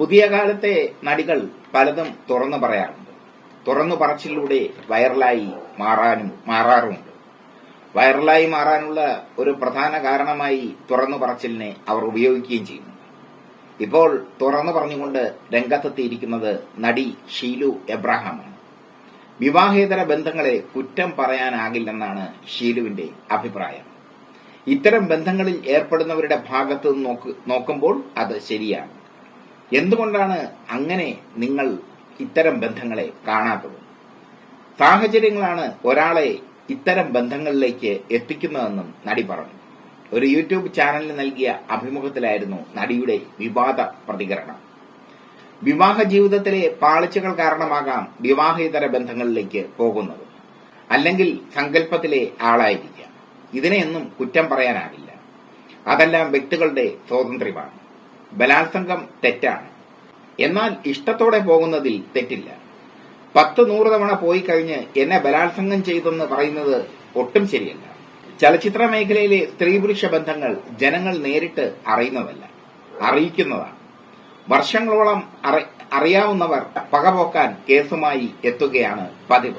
പുതിയ കാലത്തെ നടികൾ പലതും തുറന്നു പറയാറുണ്ട്. തുറന്നു പറച്ചിലൂടെ വൈറലായി മാറാനും മാറാറുമുണ്ട്. വൈറലായി മാറാനുള്ള ഒരു പ്രധാന കാരണമായി തുറന്നു പറച്ചിലിനെ അവർ ഉപയോഗിക്കുകയും ചെയ്യുന്നു. ഇപ്പോൾ തുറന്നു പറഞ്ഞുകൊണ്ട് രംഗത്തെത്തിയിരിക്കുന്നത് നടി ഷീലു എബ്രാഹാമാണ്. വിവാഹേതര ബന്ധങ്ങളെ കുറ്റം പറയാനാകില്ലെന്നാണ് ഷീലുവിന്റെ അഭിപ്രായം. ഇത്തരം ബന്ധങ്ങളിൽ ഏർപ്പെടുന്നവരുടെ ഭാഗത്ത് നോക്കുമ്പോൾ അത് ശരിയാണ്. എന്തുകൊണ്ടാണ് അങ്ങനെ നിങ്ങൾ ഇത്തരം ബന്ധങ്ങളെ കാണാത്തത്? സാഹചര്യങ്ങളാണ് ഒരാളെ ഇത്തരം ബന്ധങ്ങളിലേക്ക് എത്തിക്കുന്നതെന്നും നടി പറഞ്ഞു. ഒരു യൂട്യൂബ് ചാനലിന് നൽകിയ അഭിമുഖത്തിലായിരുന്നു നടിയുടെ വിവാദ പ്രതികരണം. വിവാഹ ജീവിതത്തിലെ പാളിച്ചകൾ കാരണമാകാം വിവാഹേതര ബന്ധങ്ങളിലേക്ക് പോകുന്നത്. അല്ലെങ്കിൽ സങ്കല്പത്തിലെ ആളായിരിക്കാം. ഇതിനെയൊന്നും കുറ്റം പറയാനാകില്ല. അതെല്ലാം വ്യക്തികളുടെ സ്വാതന്ത്ര്യമാണ്. ബലാത്സംഗം തെറ്റാണ്. എന്നാൽ ഇഷ്ടത്തോടെ പോകുന്നതിൽ തെറ്റില്ല. പത്ത് നൂറ് തവണ പോയി കഴിഞ്ഞ് എന്നെ ബലാത്സംഗം ചെയ്തെന്ന് പറയുന്നത് ഒട്ടും ശരിയല്ല. ചലച്ചിത്ര മേഖലയിലെ സ്ത്രീ പുരുഷ ബന്ധങ്ങൾ ജനങ്ങൾ നേരിട്ട് അറിയുന്നതല്ല. അറിയിക്കുന്നതാണ്. വർഷങ്ങളോളം അറി- അറിയാവുന്നവർ പകപോക്കാൻ കേസുമായി എത്തുകയാണ് പതിവ്.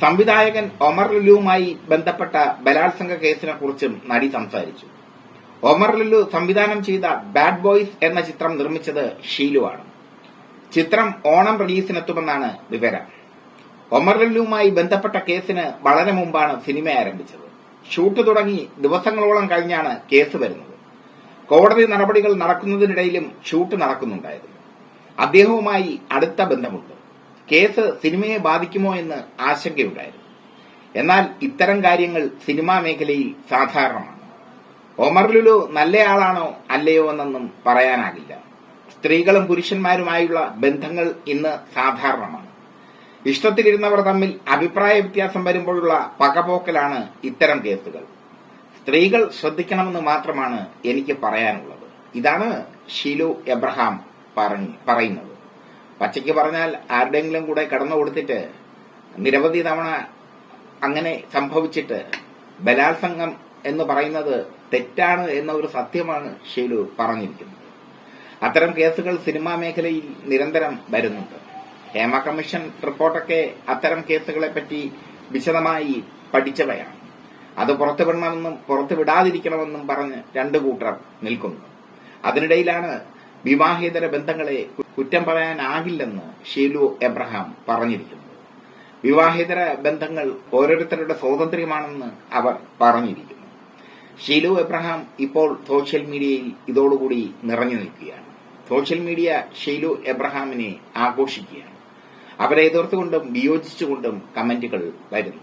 സംവിധായകൻ ഒമർ ലുലുവുമായി ബന്ധപ്പെട്ട ബലാത്സംഗ കേസിനെ കുറിച്ചും നടി സംസാരിച്ചു. ഒമർ ലുലു സംവിധാനം ചെയ്ത ബാഡ് ബോയ്സ് എന്ന ചിത്രം നിർമ്മിച്ചത് ഷീലുവാണ്. ചിത്രം ഓണം റിലീസിനെത്തുമെന്നാണ് വിവരം. ഒമർ ലുലുവുമായി ബന്ധപ്പെട്ട കേസിന് വളരെ മുമ്പാണ് സിനിമ ആരംഭിച്ചത്. ഷൂട്ട് തുടങ്ങി ദിവസങ്ങളോളം കഴിഞ്ഞാണ് കേസ് വരുന്നത്. കോടതി നടപടികൾ നടക്കുന്നതിനിടയിലും ഷൂട്ട് നടക്കുന്നുണ്ടായിരുന്നു. അദ്ദേഹവുമായി അടുത്ത ബന്ധമുണ്ട്. കേസ് സിനിമയെ ബാധിക്കുമോ എന്ന് ആശങ്കയുണ്ടായിരുന്നു. എന്നാൽ ഇത്തരം കാര്യങ്ങൾ സിനിമാ മേഖലയിൽ സാധാരണമാണ്. ഒമർ ലുലു നല്ലയാളാണോ അല്ലയോ എന്നൊന്നും പറയാനാകില്ല. സ്ത്രീകളും പുരുഷന്മാരുമായുള്ള ബന്ധങ്ങൾ ഇന്ന് സാധാരണമാണ്. ഇഷ്ടത്തിലിരുന്നവർ തമ്മിൽ അഭിപ്രായ വ്യത്യാസം വരുമ്പോഴുള്ള പകപോക്കലാണ് ഇത്തരം കേസുകൾ. സ്ത്രീകൾ ശ്രദ്ധിക്കണമെന്ന് മാത്രമാണ് എനിക്ക് പറയാനുള്ളത്. ഇതാണ് ഷീലു എബ്രഹാം പറയുന്നത്. പച്ചയ്ക്ക് പറഞ്ഞാൽ ആരുടെയെങ്കിലും കൂടെ കടന്നു കൊടുത്തിട്ട് നിരവധി തവണ അങ്ങനെ സംഭവിച്ചിട്ട് ബലാത്സംഗം എന്ന് പറയുന്നത് തെറ്റാണ് എന്ന ഒരു സത്യമാണ് ഷീലു പറഞ്ഞിരിക്കുന്നത്. അത്തരം കേസുകൾ സിനിമാ മേഖലയിൽ നിരന്തരം വരുന്നുണ്ട്. ഹേമ കമ്മീഷൻ റിപ്പോർട്ടൊക്കെ അത്തരം കേസുകളെ പറ്റി വിശദമായി പഠിച്ചവയാണ്. അത് പുറത്തുവിടണമെന്നും പുറത്തുവിടാതിരിക്കണമെന്നും പറഞ്ഞ് രണ്ടു കൂട്ടർ നിൽക്കുന്നു. അതിനിടയിലാണ് വിവാഹേതര ബന്ധങ്ങളെ കുറ്റം പറയാനാകില്ലെന്ന് ഷീലു എബ്രഹാം പറഞ്ഞിരിക്കുന്നത് വിവാഹേതര ബന്ധങ്ങൾ ഓരോരുത്തരുടെ സ്വാതന്ത്ര്യമാണെന്ന് അവർ പറഞ്ഞിരിക്കുന്നു. ഷീലു എബ്രഹാം ഇപ്പോൾ സോഷ്യൽ മീഡിയയിൽ ഇതോടുകൂടി നിറഞ്ഞു നിൽക്കുകയാണ്. സോഷ്യൽ മീഡിയ ഷീലു എബ്രഹാമിനെ ആഘോഷിക്കുകയാണ്. അവരെ എതിർത്തുകൊണ്ടും വിയോജിച്ചുകൊണ്ടും കമന്റുകൾ വരുന്നു.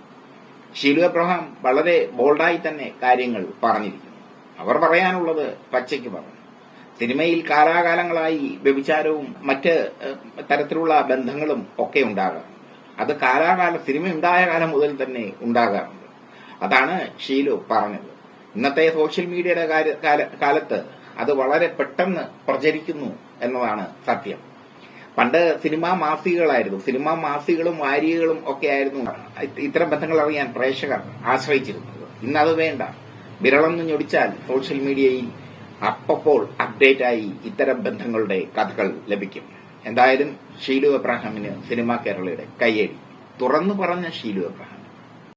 ഷീലു എബ്രഹാം വളരെ ബോൾഡായി തന്നെ കാര്യങ്ങൾ പറഞ്ഞിരിക്കുന്നു. അവർ പറയാനുള്ളത് പച്ചയ്ക്ക് പറഞ്ഞു. സിനിമയിൽ കാലാകാലങ്ങളായി വ്യഭിചാരവും മറ്റ് തരത്തിലുള്ള ബന്ധങ്ങളും ഒക്കെ ഉണ്ടാകാറുണ്ട്. അത് കാലാകാല സിനിമ ഉണ്ടായ കാലം മുതൽ തന്നെ ഉണ്ടാകാറുണ്ട്. അതാണ് ഷീലു പറഞ്ഞത്. ഇന്നത്തെ സോഷ്യൽ മീഡിയയുടെ കാലത്ത് അത് വളരെ പെട്ടെന്ന് പ്രചരിക്കുന്നു എന്നതാണ് സത്യം. പണ്ട് സിനിമാ മാസികകളായിരുന്നു. സിനിമാ മാസികകളും വാരികകളും ഒക്കെ ആയിരുന്നു ഇത്തരം ബന്ധങ്ങൾ അറിയാൻ പ്രേക്ഷകർ ആശ്രയിച്ചിരുന്നത്. ഇന്നത് വേണ്ട. വിരളെന്ന് ഞൊടിച്ചാൽ സോഷ്യൽ മീഡിയയിൽ അപ്പപ്പോൾ അപ്ഡേറ്റായി ഇത്തരം ബന്ധങ്ങളുടെ കഥകൾ ലഭിക്കും. എന്തായാലും ഷീലു എബ്രാഹാമിന് സിനിമാ കേരളയുടെ കയ്യടി. തുറന്നു പറഞ്ഞ ഷീലു എബ്രാഹാം.